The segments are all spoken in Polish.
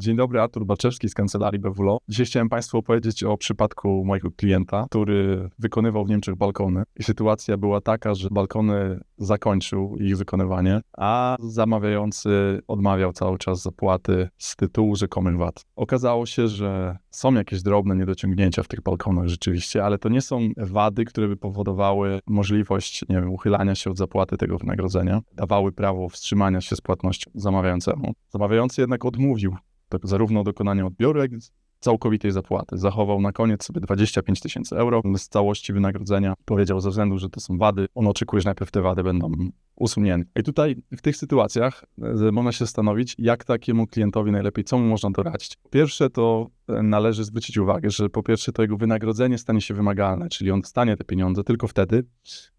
Dzień dobry, Artur Baczewski z kancelarii BWLO. Dzisiaj chciałem Państwu opowiedzieć o przypadku mojego klienta, który wykonywał w Niemczech balkony. I sytuacja była taka, że balkony zakończył ich wykonywanie, a zamawiający odmawiał cały czas zapłaty z tytułu rzekomych wad. Okazało się, że są jakieś drobne niedociągnięcia w tych balkonach rzeczywiście, ale to nie są wady, które by powodowały możliwość, nie wiem, uchylania się od zapłaty tego wynagrodzenia, dawały prawo wstrzymania się z płatnością zamawiającemu. Zamawiający jednak odmówił tak zarówno dokonania odbioru, jak i całkowitej zapłaty. Zachował na koniec sobie 25 tysięcy euro z całości wynagrodzenia. Powiedział ze względu, że to są wady, on oczekuje, że najpierw te wady będą usunięte. I tutaj w tych sytuacjach e, można się zastanowić, jak takiemu klientowi najlepiej, co mu można doradzić. Pierwsze to e, należy zwrócić uwagę, że po pierwsze to jego wynagrodzenie stanie się wymagalne, czyli on dostanie te pieniądze tylko wtedy,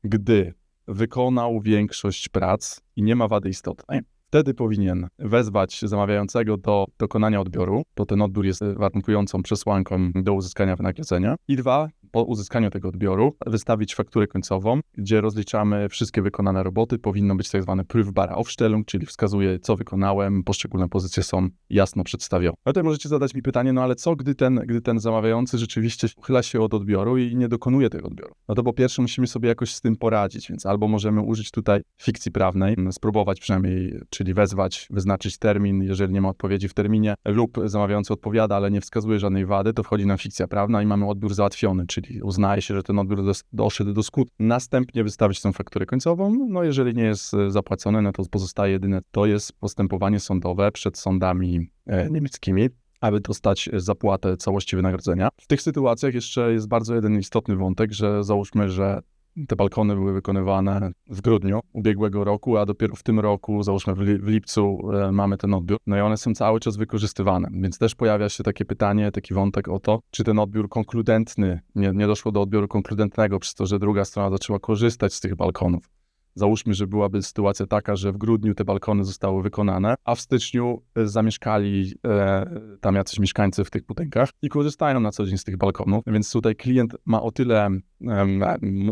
gdy wykonał większość prac i nie ma wady istotnej. Wtedy powinien wezwać zamawiającego do dokonania odbioru, to ten odbiór jest warunkującą przesłanką do uzyskania wynagrodzenia. I dwa, po uzyskaniu tego odbioru wystawić fakturę końcową, gdzie rozliczamy wszystkie wykonane roboty. Powinno być tak zwane Prüfbare Aufstellung, czyli wskazuje, co wykonałem, poszczególne pozycje są jasno przedstawione. No tutaj możecie zadać mi pytanie, no ale co, gdy ten, gdy ten zamawiający rzeczywiście uchyla się od odbioru i nie dokonuje tego odbioru? No to po pierwsze musimy sobie jakoś z tym poradzić, więc albo możemy użyć tutaj fikcji prawnej, spróbować przynajmniej, czyli wezwać, wyznaczyć termin, jeżeli nie ma odpowiedzi w terminie, lub zamawiający odpowiada, ale nie wskazuje żadnej wady, to wchodzi nam fikcja prawna i mamy odbiór załatwiony, czyli uznaje się, że ten odbiór dos- doszedł do skutku. Następnie wystawić tą fakturę końcową, no jeżeli nie jest e, zapłacone, no to pozostaje jedyne, to jest postępowanie sądowe przed sądami e, niemieckimi, aby dostać zapłatę całości wynagrodzenia. W tych sytuacjach jeszcze jest bardzo jeden istotny wątek, że załóżmy, że te balkony były wykonywane w grudniu ubiegłego roku, a dopiero w tym roku, załóżmy w, li, w lipcu, e, mamy ten odbiór. No i one są cały czas wykorzystywane, więc też pojawia się takie pytanie, taki wątek o to, czy ten odbiór konkludentny, nie, nie doszło do odbioru konkludentnego przez to, że druga strona zaczęła korzystać z tych balkonów. Załóżmy, że byłaby sytuacja taka, że w grudniu te balkony zostały wykonane, a w styczniu e, zamieszkali e, tam jacyś mieszkańcy w tych budynkach i korzystają na co dzień z tych balkonów, więc tutaj klient ma o tyle, m-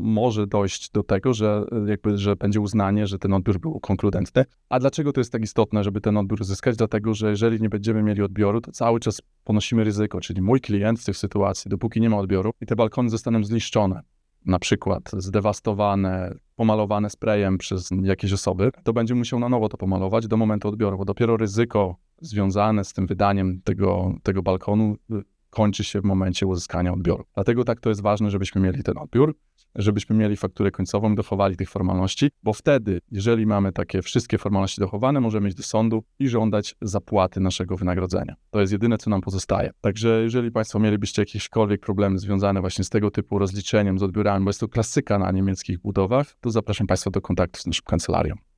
może dojść do tego, że e, jakby, że będzie uznanie, że ten odbiór był konkludentny. A dlaczego to jest tak istotne, żeby ten odbiór uzyskać? Dlatego, że jeżeli nie będziemy mieli odbioru, to cały czas ponosimy ryzyko, czyli mój klient w tej sytuacji, dopóki nie ma odbioru i te balkony zostaną zniszczone, na przykład zdewastowane, pomalowane sprayem przez jakieś osoby, to będzie musiał na nowo to pomalować do momentu odbioru, bo dopiero ryzyko związane z tym wydaniem tego, tego balkonu y, kończy się w momencie uzyskania odbioru. Dlatego tak to jest ważne, żebyśmy mieli ten odbiór, żebyśmy mieli fakturę końcową, dochowali tych formalności, bo wtedy, jeżeli mamy takie wszystkie formalności dochowane, możemy iść do sądu i żądać zapłaty naszego wynagrodzenia. To jest jedyne, co nam pozostaje. Także jeżeli Państwo mielibyście jakiekolwiek problemy związane właśnie z tego typu rozliczeniem, z odbiorami, bo jest to klasyka na niemieckich budowach, to zapraszam Państwa do kontaktu z naszą kancelarią.